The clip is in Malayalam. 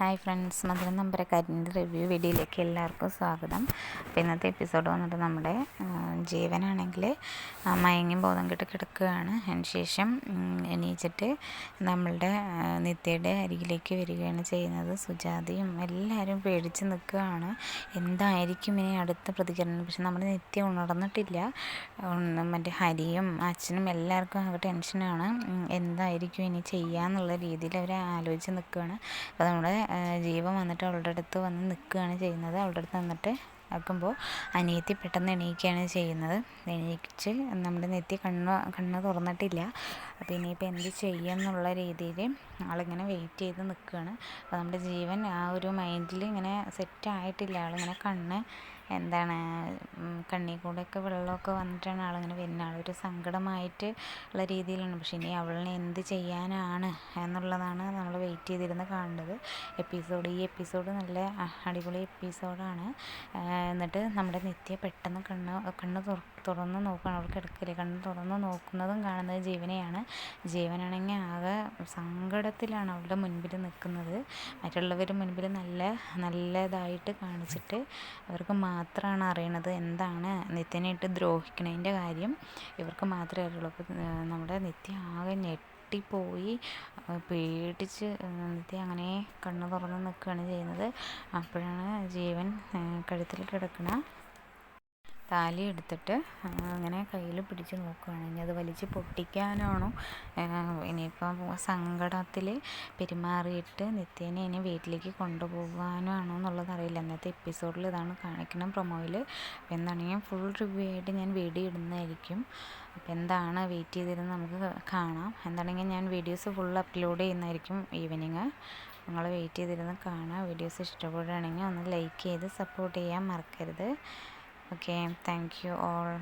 ഹായ് ഫ്രണ്ട്സ് മധുരം നമ്പരക്കാരിന്റെ റിവ്യൂ വീഡിയോയിലേക്ക് എല്ലാവർക്കും സ്വാഗതം. അപ്പോൾ ഇന്നത്തെ എപ്പിസോഡ് വന്നിട്ട് നമ്മുടെ ജീവനാണെങ്കിൽ മയങ്ങി ബോധം കെട്ട് കിടക്കുകയാണ്. അതിന് ശേഷം എണീച്ചിട്ട് നമ്മളുടെ നിത്യയുടെ അരികിലേക്ക് വരികയാണ് ചെയ്യുന്നത്. സുജാതയും എല്ലാവരും പേടിച്ച് നിൽക്കുകയാണ്. എന്തായിരിക്കും ഇനി അടുത്ത പ്രതികരണം? പക്ഷെ നമ്മുടെ നിത്യ ഉണർന്നിട്ടില്ല. മറ്റേ ഹരിയും അച്ഛനും എല്ലാവർക്കും ആകെ ടെൻഷനാണ്. എന്തായിരിക്കും ഇനി ചെയ്യുക എന്നുള്ള രീതിയിൽ അവർ ആലോചിച്ച് നിൽക്കുകയാണ്. അപ്പോൾ നമ്മുടെ ജീവൻ വന്നിട്ട് അവളുടെ അടുത്ത് വന്ന് നിൽക്കുകയാണ് ചെയ്യുന്നത്. അവളുടെ അടുത്ത് നിന്നിട്ട് ആക്കുമ്പോൾ അനിയത്തി പെട്ടെന്ന് എണീക്കുകയാണ് ചെയ്യുന്നത്. എണീച്ച് നമ്മുടെ നെത്തി കണ്ണ് കണ്ണ് തുറന്നിട്ടില്ല. അപ്പോൾ ഇനിയിപ്പോൾ എന്ത് ചെയ്യും എന്നുള്ള രീതിയിൽ ആളിങ്ങനെ വെയിറ്റ് ചെയ്ത് നിൽക്കുകയാണ്. അപ്പോൾ നമ്മുടെ ജീവൻ ആ ഒരു മൈൻഡിൽ ഇങ്ങനെ സെറ്റ് ആയിട്ടില്ല. ആളിങ്ങനെ കണ്ണ് എന്താണ് കണ്ണിൽ കൂടെയൊക്കെ വെള്ളമൊക്കെ വന്നിട്ടാണ് ആളിങ്ങനെ വരുന്നത്. ആളൊരു സങ്കടമായിട്ട് ഉള്ള രീതിയിലാണ്. പക്ഷെ ഇനി അവളിനെ എന്ത് ചെയ്യാനാണ് എന്നുള്ളതാണ് നമ്മൾ വെയിറ്റ് ചെയ്തിരുന്ന് കാണേണ്ടത്. എപ്പിസോഡ് ഈ എപ്പിസോഡ് നല്ല അടിപൊളി എപ്പിസോഡാണ് എന്നിട്ട് നമ്മുടെ നിത്യ പെട്ടെന്ന് കണ്ണ് കണ്ണ് തുറ തുറന്ന് നോക്കുകയാണ് അവൾ കിടക്കില്ലേ കണ്ണ് തുറന്ന് നോക്കുന്നതും കാണുന്നത് ജീവനെയാണ്. ജീവനാണെങ്കിൽ ആകെ സങ്കടത്തിലാണ് അവളുടെ മുൻപിൽ നിൽക്കുന്നത്. മറ്റുള്ളവർ മുൻപിൽ നല്ല നല്ലതായിട്ട് കാണിച്ചിട്ട് അവർക്ക് മാത്രമാണ് അറിയണത് എന്താണ് നിത്യനായിട്ട് ദ്രോഹിക്കണതിന്റെ കാര്യം ഇവർക്ക് മാത്രമേ അറിയുള്ളൂ. അപ്പോൾ നമ്മുടെ നിത്യ ആകെ ഞെട്ടിപ്പോയി പേടിച്ച് നിത്യ അങ്ങനെ കണ്ണ് തുറന്ന് നിൽക്കുകയാണ് ചെയ്യുന്നത്. അപ്പോഴാണ് ജീവൻ കഴുത്തിൽ കിടക്കണ താലി എടുത്തിട്ട് അങ്ങനെ കയ്യിൽ പിടിച്ച് നോക്കുകയാണ് ഇനി അത് വലിച്ച് പൊട്ടിക്കാനാണോ? ഇനിയിപ്പം സങ്കടത്തിൽ പെരുമാറിയിട്ട് നിത്യേനെ ഇനി വീട്ടിലേക്ക് കൊണ്ടുപോകാനോ ആണോ എന്നുള്ളത് ഇന്നത്തെ എപ്പിസോഡിൽ ഇതാണ് കാണിക്കണം പ്രൊമോയിൽ. എന്താണെങ്കിൽ ഫുൾ റിവ്യൂ ആയിട്ട് ഞാൻ വീഡിയോ ഇടുന്നതായിരിക്കും. അപ്പോൾ എന്താണ് വെയിറ്റ് ചെയ്തിരുന്ന് നമുക്ക് കാണാം. എന്താണെങ്കിൽ ഞാൻ വീഡിയോസ് ഫുൾ അപ്ലോഡ് ചെയ്യുന്നതായിരിക്കും ഈവനിങ് നിങ്ങൾ വെയിറ്റ് ചെയ്തിരുന്ന് കാണാം വീഡിയോസ് ഇഷ്ടപ്പെടുകയാണെങ്കിൽ ഒന്ന് ലൈക്ക് ചെയ്ത് സപ്പോർട്ട് ചെയ്യാൻ മറക്കരുത്. Okay thank you all.